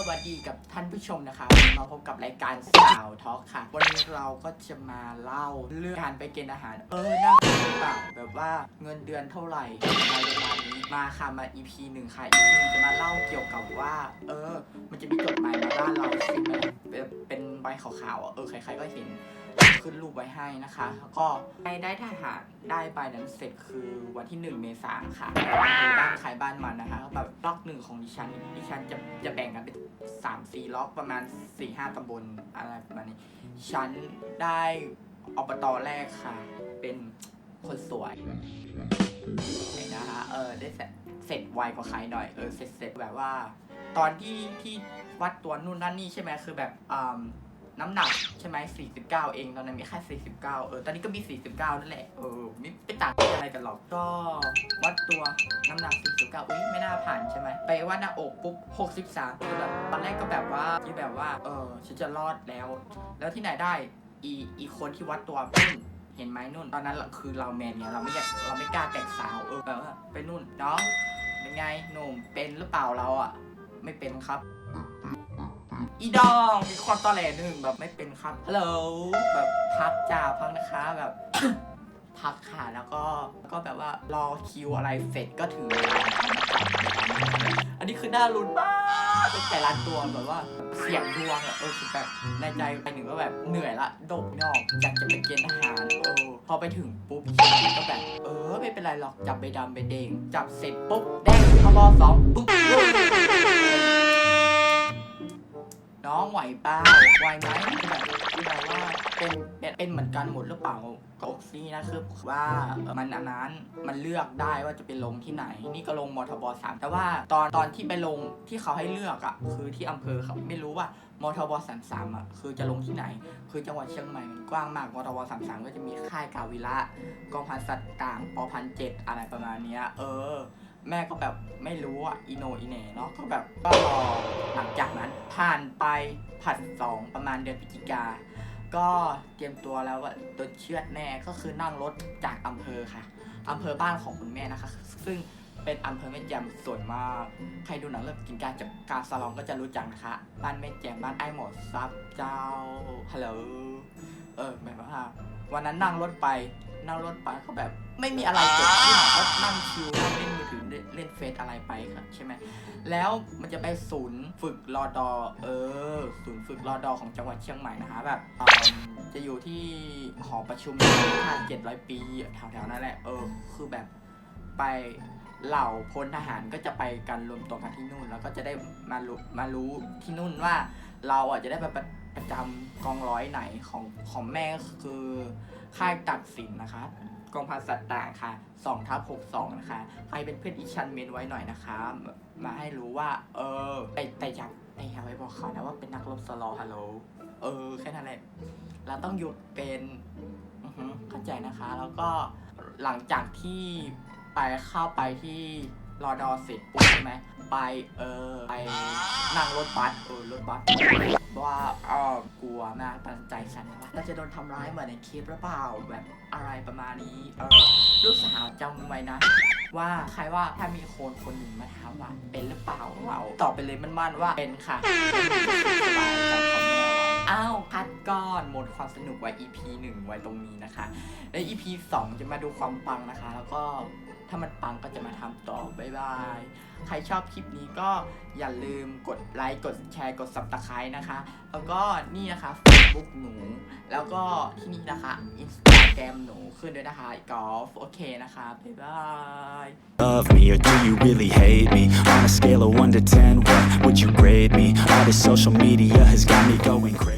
สวัสดีกับท่านผู้ชมนะคะมาพบกับรายการสาวทอล์กค่ะ วันนี้เราก็จะมาเล่าเรื่องการไปกินอาหาร เออน่ากินหรือเปล่าแบบว่าเงินเดือนเท่าไหร่อะไรประมาณนี้มาค่ะมา EP หนึ่งค่ะ EP หนึ่งจะมาเล่าเกี่ยวกับว่า เออ มันจะมีจดหมายมาบ้านเรา ขาวๆอะเออใครๆก็เห็นขึ้นรูปไว้ให้นะคะแล้วก็ได้ได้ทหารได้ใบนั้นเสร็จคือวันที่ 1 เมษายนค่ะบ้านใครบ้านมันนะคะแบบล็อกหนึ่งของดิฉันดิฉันจะจะแบ่งกันเป็นสามสี่ล็อกประมาณ4ี่ห้าตำบลอะไรประมาณนี้ฉันได้อบตแรกค่ะ เป็นคนสวยนะคะเออได้เสร็จเสร็จไวกว่าใครหน่อยเออเสร็จเสร็จแบบว่า ตอนที่ที่วัดตัวนู่นนั่นนี่ใช่ไหมคือแบบอ่า น้ำหนักใช่ไหม49เก้าเองตอนนั้นมีแค่49เก้าเออตอนนี้ก็มี49นั่นแหละเออไม่ไม่ต่างอะไรกันหรอกก็วัดตัวน้ำหนัก49อุ้ยไม่น่าผ่านใช่ไหมไปวัดหน้าอกปุ๊บ63คือแบบตอนแรกก็แบบว่าที่แบบว่า เออฉันจะรอดแล้ว แล้วที่ไหนได้อีอีคนที่วัดตัวนุ่นเห็นไหมนุ่น ตอนนั้นคือเราแมนเนี่ยเราไม่อยากเราไม่กล้าแต่งสาวเออแบบว่าไปนุ่นน้องเป็นไงหนุ่มเป็นหรือเปล่าเราอะ ไม่เป็นครับ อีดองมีความตอแหลหนึ่งแบบไม่เป็นครับฮัลโหลแบบพักจ่าพักนะคะแบบ พักค่ะแล้วก็ก็แบบว่ารอคิวอะไรเสร็จก็ถึงเวลาอันนี้คือน่าลุ้นมากเป็นแต่ละตัวแบบว่าเสียงดวงอะเออคือแบบในใจไปหนึ่งก็แบบเหนื่อยละดกนอกอยากจะไปเกณฑ์ทหารเออพอไปถึงปุ๊บก็แบบ เออ ไม่เป็นไรหรอกจับใบดำใบแดงจับเสร็จปุ๊บแดงทบสองปุ๊บ น้องไหวเปล่าไหวไหมคือแบบอแบบว่าเป็นเป็นเป็นเหมือนกันหมดหรือเปล่ากับซี่นะคือว่ามันอันนั้นมันเลือกได้ว่าจะไปลงที่ไหน นี่ก็ลงมทบสามแต่ว่าตอนตอนที่ไปลงที่เขาให้เลือกอะคือที่อำเภอเขาไม่รู้ว่ามทบสามสามอะคือจะลงที่ไหน คือจังหวัดเชียงใหม่มันกว้างมากมทบสามสามก็จะมีค่ายกาวิระกองพันสัตว์ต่างปพันเจ็ดอะไรประมาณเนี้ยเออ แม่ก็แบบไม่รู้อะอีโนอีเหน่เนาะก็แบบก็รอหลังจากนั้นผ่านไปผัดสองประมาณเดือนพฤศจิกา ก็เตรียมตัวแล้วว่าโดนเชือดแน่ก็คือนั่งรถจากอำเภอค่ะอำเภอบ้านของคุณแม่นะคะ ซึ่งเป็นอำเภอแม่แจ่มสวยมาก ใครดูหนังเรื่องกินการจับกาสลองก็จะรู้จักนะคะ บ้านแม่แจ่มบ้านไอ้หมอซับเจ้าฮัลโหล เออแบบว่าวันนั้นนั่งรถไปนั่งรถไปก็แบบไม่มีอะไรเกิดขึ้นก็นั่งชิลนั่งเล่นมือถือเล่นเล่นเฟซอะไรไปครับใช่ไหมแล้วมันจะไปศูนย์ฝึกรอดอเออ ศูนย์ฝึกรอดอของจังหวัดเชียงใหม่นะคะแบบเอิ่มจะอยู่ที่หอประชุมท่าเจ็ดร้อยปีแถวๆนั่นแหละเออ คือแบบไป เหล่าพลทหารก็จะไปกันรวมตัวกันที่นู่น แล้วก็จะได้มารู้มารู้ที่นู่นว่าเราอะจะได้ไปประประจำกองร้อยไหนของของแม่ก็คือค่ายตัดสินนะคะกองพันสัตว์ต่างค่ะ2ทับ62 นะคะ ใครเป็นเพื่อนอีชันเมนไว้หน่อยนะคะ มาให้รู้ว่า เออ แต่แต่อย่าแต่อย่าไปบอกเขานะว่าเป็นนักรบสโลฮัลโหล เออ แค่นั้นแหละ เราต้องอยู่เป็นเข้าใจนะคะ แล้วก็หลังจากที่ ไปเข้าไปที่รอดอเสร็จปุ๊บใช่ไหมไปเออไปนั่งรถบัสเออรถบัสว่าเออกลัวมากตั้งใจฉันว่าเราจะโดนทำร้ายเหมือนในคลิปหรือเปล่าแบบอะไรประมาณนี้เออลูกสาวจำไว้นะ ว่าใครว่าถ้ามีคนคนหนึ่งมาถามว่าเป็นหรือเปล่าเราตอบไปเลยมันๆว่าเป็นค่ะสบายจ ก้อนหมดความสนุกไว้ EP 1 ไว้ตรงนี้นะคะ และ EP 2 จะมาดูความปังนะคะ แล้วก็ถ้ามันปังก็จะมาทำต่อ บ๊ายบาย ใครชอบคลิปนี้ก็อย่าลืมกดไลค์ กดแชร์ กด subscribe นะคะ แล้วก็นี่นะคะ Facebook หนู แล้วก็ที่นี่นะคะ Instagram หนูขึ้นด้วยนะคะกอล์ฟโอเคนะคะ บ๊ายบาย love me or do you really hate me? On a scale of 1 to 10, what would you grade me? All this social media has got me going crazy.